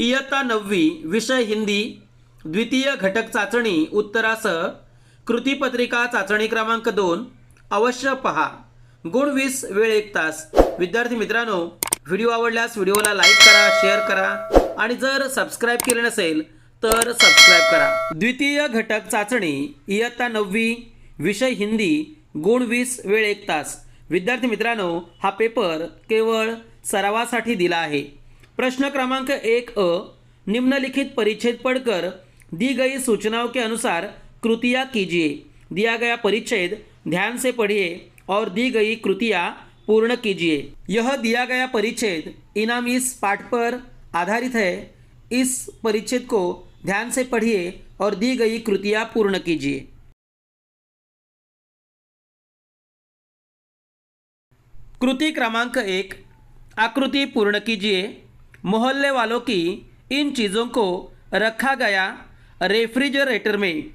इयत्ता नववी विषय हिंदी द्वितीय घटक चाचणी उत्तरासह कृतीपत्रिका चाचणी क्रमांक दोन अवश्य पहा. गुण वीस वेळ एक तास. विद्यार्थी मित्रांनो व्हिडिओ आवडल्यास व्हिडिओला लाईक करा शेअर करा आणि जर सबस्क्राईब केले नसेल तर सबस्क्राईब करा. द्वितीय घटक चाचणी इयत्ता नववी विषय हिंदी गुण वीस वेळ एक तास. विद्यार्थी मित्रांनो हा पेपर केवळ सरावासाठी दिला आहे. प्रश्न क्रमांक एक अ, निम्नलिखित परिच्छेद पढ़कर दी गई सूचनाओं के अनुसार कृतियाँ कीजिए। दिया गया परिच्छेद ध्यान से पढ़िए और दी गई कृतियाँ पूर्ण कीजिए। यह दिया गया परिच्छेद इनाम इस पाठ पर आधारित है। इस परिच्छेद को ध्यान से पढ़िए और दी गई कृतियाँ पूर्ण कीजिए। कृति क्रमांक एक, आकृति पूर्ण कीजिए। मोहल्ले वालों की इन चीज़ों को रखा गया रेफ्रिजरेटर में।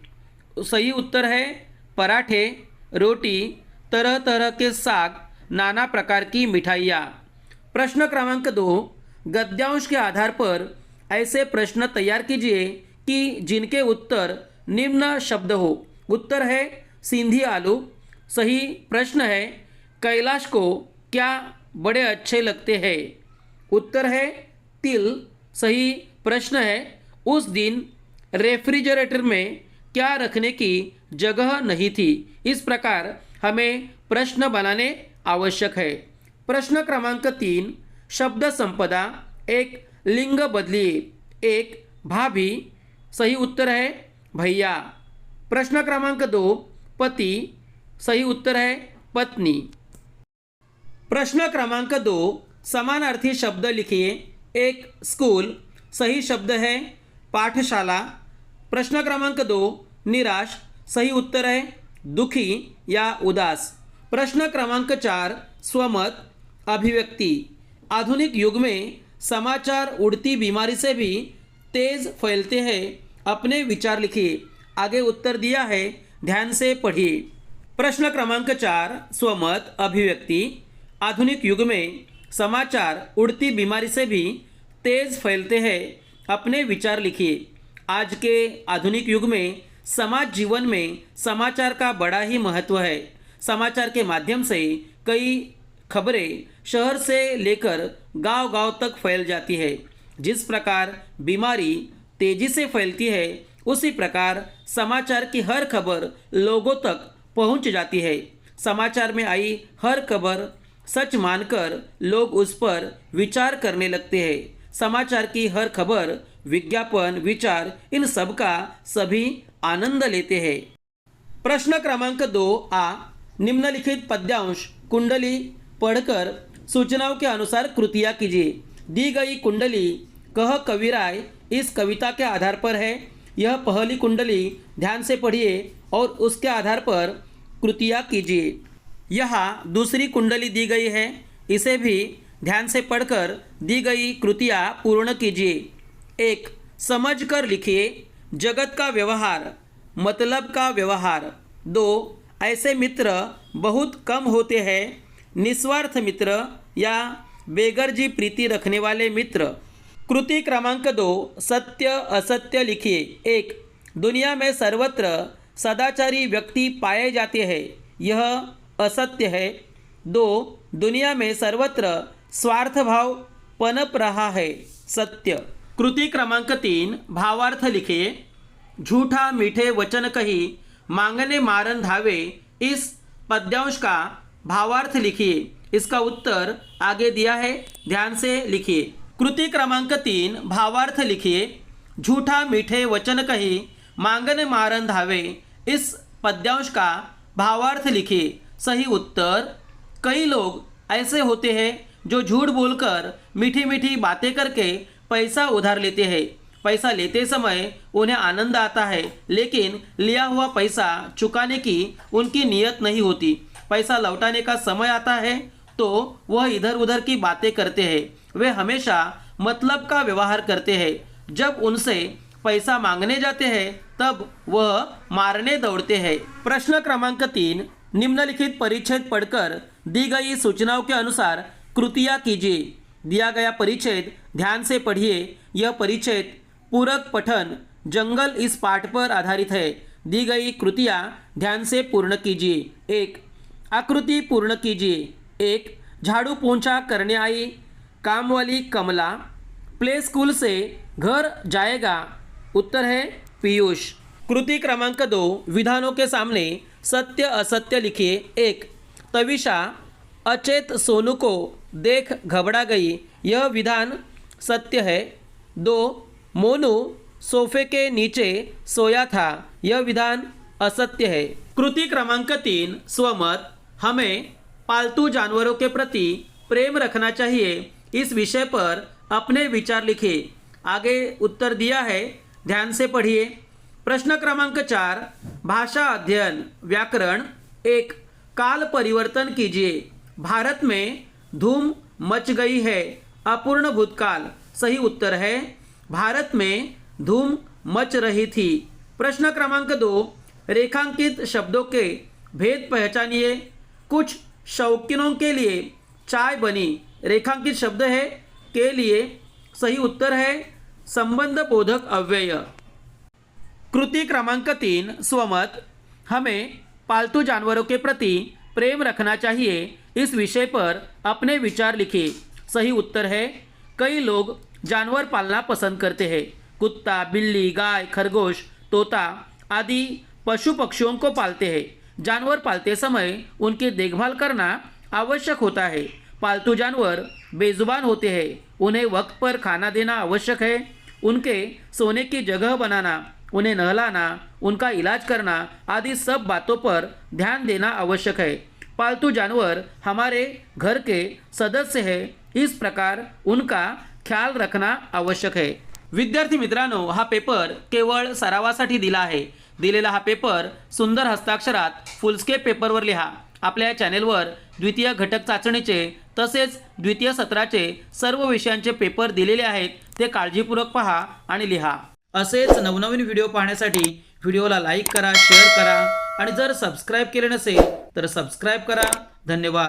सही उत्तर है, पराठे, रोटी तरह तरह के साग, नाना प्रकार की मिठाइयाँ। प्रश्न क्रमांक दो, गद्यांश के आधार पर ऐसे प्रश्न तैयार कीजिए कि जिनके उत्तर निम्न शब्द हो। उत्तर है, सिंधी आलू। सही प्रश्न है, कैलाश को क्या बड़े अच्छे लगते हैं? उत्तर है तिल सही प्रश्न है। उस दिन रेफ्रिजरेटर में क्या रखने की जगह नहीं थी। इस प्रकार हमें प्रश्न बनाने आवश्यक है। प्रश्न क्रमांक तीन, शब्द संपदा, एक लिंग बदली, एक भाभी। सही उत्तर है, भैया। प्रश्न क्रमांक दो, पति। सही उत्तर है, पत्नी। प्रश्न क्रमांक दो, समानार्थी शब्द लिखिए। एक स्कूल, सही शब्द है, पाठशाला, प्रश्न क्रमांक दो, निराश, सही उत्तर है, दुखी या उदास। प्रश्न क्रमांक चार, स्वमत, अभिव्यक्ति। आधुनिक युग में समाचार उड़ती बीमारी से भी तेज फैलते हैं। अपने विचार लिखिए। आगे उत्तर दिया है, ध्यान से पढ़िए। प्रश्न क्रमांक चार, स्वमत, अभिव्यक्ति। आधुनिक युग में समाचार उड़ती बीमारी से भी तेज फैलते हैं। अपने विचार लिखिए। आज के आधुनिक युग में समाज जीवन में समाचार का बड़ा ही महत्व है। समाचार के माध्यम से कई खबरें शहर से लेकर गांव-गांव तक फैल जाती है। जिस प्रकार बीमारी तेज़ी से फैलती है, उसी प्रकार समाचार की हर खबर लोगों तक पहुँच जाती है। समाचार में आई हर खबर सच मानकर लोग उस पर विचार करने लगते हैं। समाचार की हर खबर, विज्ञापन, विचार, इन सब का सभी आनंद लेते हैं। प्रश्न क्रमांक दो आ, निम्नलिखित पद्यांश, कुंडली, पढ़कर सूचनाओं के अनुसार कृतियाँ कीजिए। दी गई कुंडली, कह कविराय इस कविता के आधार पर है। यह पहली कुंडली, ध्यान से पढ़िए, और उसके आधार पर कृतियाँ कीजिए। यहाँ दूसरी कुंडली दी गई है। इसे भी ध्यान से पढ़कर दी गई कृतियाँ पूर्ण कीजिए। एक, समझकर लिखिए, जगत का व्यवहार मतलब का व्यवहार। दो, ऐसे मित्र बहुत कम होते हैं, निस्वार्थ मित्र या बेगरजी प्रीति रखने वाले मित्र। कृति क्रमांक दो, सत्य, असत्य लिखिए। एक, दुनिया में सर्वत्र सदाचारी व्यक्ति पाए जाते हैं, यह असत्य है। दो, दुनिया में सर्वत्र स्वार्थ भाव पनप रहा है, सत्य। कृति क्रमांक तीन, भावार्थ लिखिए झूठा मीठे वचन कही, मांगने मारन धावे, इस पद्यांश का भावार्थ लिखिए। इसका उत्तर आगे दिया है, ध्यान से लिखिए। कृति क्रमांक तीन, भावार्थ लिखिए, झूठा मीठे वचन कही, मांगने मारन धावे, इस पद्यांश का भावार्थ लिखिए। सही उत्तर, कई लोग ऐसे होते हैं जो झूठ बोलकर मीठी मीठी बातें करके पैसा उधार लेते हैं। पैसा लेते समय उन्हें आनंद आता है, लेकिन लिया हुआ पैसा चुकाने की उनकी नीयत नहीं होती। पैसा लौटाने का समय आता है तो वह इधर उधर की बातें करते हैं। वे हमेशा मतलब का व्यवहार करते हैं। जब उनसे पैसा मांगने जाते हैं, तब वह मारने दौड़ते हैं। प्रश्न क्रमांक तीन, निम्नलिखित परिच्छेद पढ़कर दी गई सूचनाओं के अनुसार कृतियाँ कीजिए। दिया गया परिच्छेद, ध्यान से पढ़िए, यह परिच्छेद पूरक पठन, जंगल इस पाठ पर आधारित है। दी गई कृतियाँ, ध्यान से पूर्ण कीजिए। एक, आकृति पूर्ण कीजिए। एक, झाड़ू पोंछा करने आई। काम वाली कमला, प्ले स्कूल से घर जाएगा। उत्तर है पीयूष। कृति क्रमांक दो, विधानों के सामने सत्य असत्य लिखिए। एक, तविषा अचेत सोनू को देख घबरा गई। यह विधान सत्य है। दो, मोनू सोफे के नीचे सोया था। यह विधान असत्य है। कृति क्रमांक तीन, स्वमत। हमें पालतू जानवरों के प्रति प्रेम रखना चाहिए। इस विषय पर अपने विचार लिखिए। आगे उत्तर दिया है। ध्यान से पढ़िए। प्रश्न क्रमांक चार, भाषा अध्ययन, व्याकरण। एक, काल परिवर्तन कीजिए। भारत में धूम मच गई है। अपूर्ण भूतकाल। सही उत्तर है, भारत में धूम मच रही थी। प्रश्न क्रमांक दो, रेखांकित शब्दों के भेद पहचानिए। कुछ शौकीनों के लिए चाय बनी। रेखांकित शब्द है, के लिए। सही उत्तर है, संबंध बोधक अव्यय। कृति क्रमांक तीन, स्वमत। हमें पालतू जानवरों के प्रति प्रेम रखना चाहिए। इस विषय पर अपने विचार लिखिए सही उत्तर है, कई लोग जानवर पालना पसंद करते हैं। कुत्ता, बिल्ली, गाय, खरगोश, तोता आदि पशु पक्षियों को पालते हैं। जानवर पालते समय उनकी देखभाल करना आवश्यक होता है। पालतू जानवर बेजुबान होते हैं। उन्हें वक्त पर खाना देना आवश्यक है। उनके सोने की जगह बनाना, उन्हें नहलाना, उनका इलाज करना आदि सब बातों पर ध्यान देना आवश्यक है। पालतू जानवर हमारे घर के सदस्य है। इस प्रकार उनका ख्याल रखना आवश्यक आहे विद्यार्थी मित्रांनो हा पेपर केवळ सरावासाठी दिला आहे. दिलेला हा पेपर सुंदर हस्ताक्षरात फुलस्केप पेपरवर लिहा. आपल्या चॅनेलवर द्वितीय घटक चाचणीचे तसेच द्वितीय सत्राचे सर्व विषयांचे पेपर दिलेले आहेत ते काळजीपूर्वक पहा आणि लिहा. असेच नवनवीन व्हिडिओ पाहण्यासाठी व्हिडिओला लाईक करा शेअर करा आणि जर सबस्क्राईब केले नसेल तर सबस्क्राईब करा। धन्यवाद।